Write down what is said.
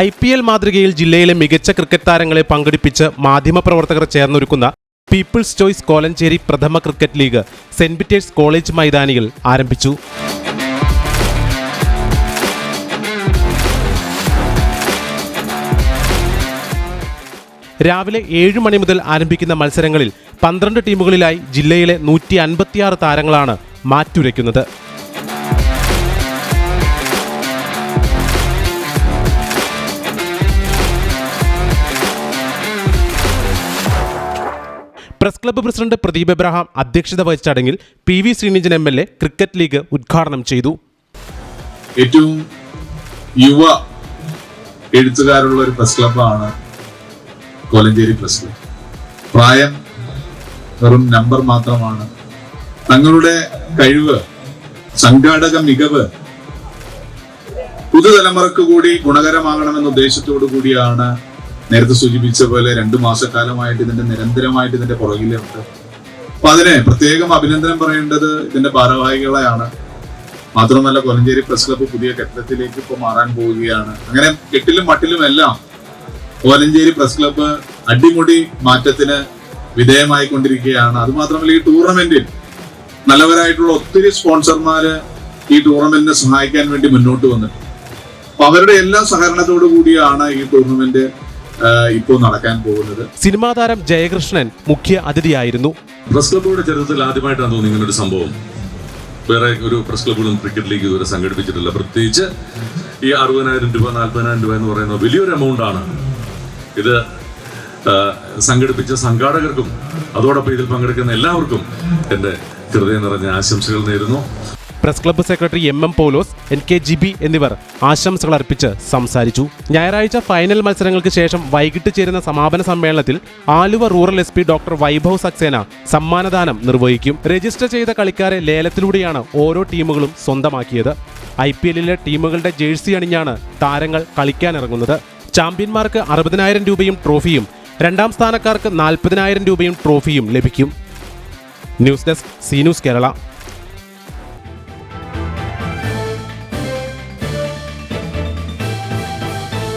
I P L മാതൃകയിൽ ജില്ലയിലെ മികച്ച ക്രിക്കറ്റ് താരങ്ങളെ പങ്കെടുപ്പിച്ച് മാധ്യമപ്രവർത്തകർ ചേർന്നൊരുക്കുന്ന പീപ്പിൾസ് ചോയ്സ് കോലഞ്ചേരി പ്രഥമ cricket league Saint Peter's college മൈതാനിയിൽ ആരംഭിച്ചു. രാവിലെ ഏഴ് മണി മുതൽ ആരംഭിക്കുന്ന മത്സരങ്ങളിൽ പന്ത്രണ്ട് ടീമുകളിലായി ജില്ലയിലെ നൂറ്റി അൻപത്തിയാറ് താരങ്ങളാണ് മാറ്റുരയ്ക്കുന്നത്. Press club president Pradeep Abraham അധ്യക്ഷത വഹിച്ച ചടങ്ങിൽ P V Sreenijan M L A cricket league ഉദ്ഘാടനം ചെയ്തു. ഏറ്റവും യുവ എഴുത്തുകാരുള്ള ഒരു പ്രസ് ക്ലബ്ബാണ് കോലഞ്ചേരി പ്രസ് ക്ലബ് പ്രായം വെറും നമ്പർ മാത്രമാണ്. തങ്ങളുടെ കഴിവ് സംഘാടക മികവ് പുതുതലമുറക്ക് കൂടി ഗുണകരമാകണമെന്ന ഉദ്ദേശത്തോടു കൂടിയാണ് നേരത്തെ സൂചിപ്പിച്ച പോലെ രണ്ടു മാസക്കാലമായിട്ട് ഇതിന്റെ നിരന്തരമായിട്ട് ഇതിന്റെ പുറകിലുണ്ട് അപ്പൊ അതിനെ പ്രത്യേകം അഭിനന്ദനം പറയേണ്ടത് ഇതിന്റെ ഭാരവാഹികളെയാണ്. മാത്രമല്ല കൊലഞ്ചേരി പ്രസ് ക്ലബ്ബ് പുതിയ കെട്ടിടത്തിലേക്ക് ഇപ്പോൾ മാറാൻ പോവുകയാണ്. അങ്ങനെ കെട്ടിലും മട്ടിലും എല്ലാം കോലഞ്ചേരി പ്രസ് ക്ലബ്ബ് അടിമുടി മാറ്റത്തിന് വിധേയമായി കൊണ്ടിരിക്കുകയാണ് അതുമാത്രമല്ല ഈ ടൂർണമെന്റിൽ നല്ലവരായിട്ടുള്ള ഒത്തിരി സ്പോൺസർമാര് ഈ ടൂർണമെന്റിനെ സഹായിക്കാൻ വേണ്ടി മുന്നോട്ട് വന്നിട്ടുണ്ട്. അപ്പൊ അവരുടെ എല്ലാ സഹകരണത്തോടു കൂടിയാണ് ഈ ടൂർണമെന്റ് ഇപ്പോൾ നടക്കാൻ പോകുന്നത്. സിനിമാ താരം ജയകൃഷ്ണൻ മുഖ്യ അതിഥിയായിരുന്നു. പ്രസ് ക്ലബ്ബുകളുടെ ചരിത്രത്തിൽ ആദ്യമായിട്ടാണ് തോന്നുന്നു ഇങ്ങനൊരു സംഭവം? വേറെ ഒരു പ്രസ് ക്ലബ്ബുകളും ക്രിക്കറ്റ് ലീഗ് ഇതുവരെ സംഘടിപ്പിച്ചിട്ടില്ല. പ്രത്യേകിച്ച് ഈ അറുപതിനായിരം രൂപ നാൽപ്പതിനായിരം രൂപ എന്ന് പറയുന്ന വലിയൊരു എമൗണ്ട് ആണ് ഇത് സംഘടിപ്പിച്ച സംഘാടകർക്കും അതോടൊപ്പം ഇതിൽ പങ്കെടുക്കുന്ന എല്ലാവർക്കും എന്റെ ഹൃദയം നിറഞ്ഞ ആശംസകൾ നേരുന്നു. Press club secretary M M Paulose N K Jibi എന്നിവർ ആശംസകൾ അർപ്പിച്ച് സംസാരിച്ചു. ഞായറാഴ്ച ഫൈനൽ മത്സരങ്ങൾക്ക് ശേഷം വൈകിട്ട് ചേരുന്ന സമാപന സമ്മേളനത്തിൽ Aluva rural S P doctor Vaibhav Saxena സമ്മാനദാനം നിർവഹിക്കും. രജിസ്റ്റർ ചെയ്ത കളിക്കാരെ ലേലത്തിലൂടെയാണ് ഓരോ ടീമുകളും സ്വന്തമാക്കിയത്. ഐ പി എല്ലിലെ ടീമുകളുടെ ജേഴ്സി അണിഞ്ഞാണ് താരങ്ങൾ കളിക്കാനിറങ്ങുന്നത്. ചാമ്പ്യന്മാർക്ക് അറുപതിനായിരം രൂപയും ട്രോഫിയും രണ്ടാം സ്ഥാനക്കാർക്ക് നാൽപ്പതിനായിരം രൂപയും ട്രോഫിയും ലഭിക്കും. News desk C news Kerala.